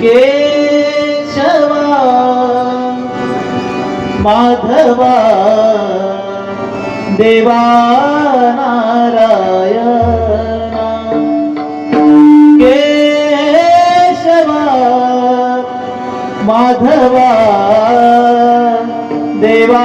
केशवा माधवा देवा नारायणा केशवा माधवा देवा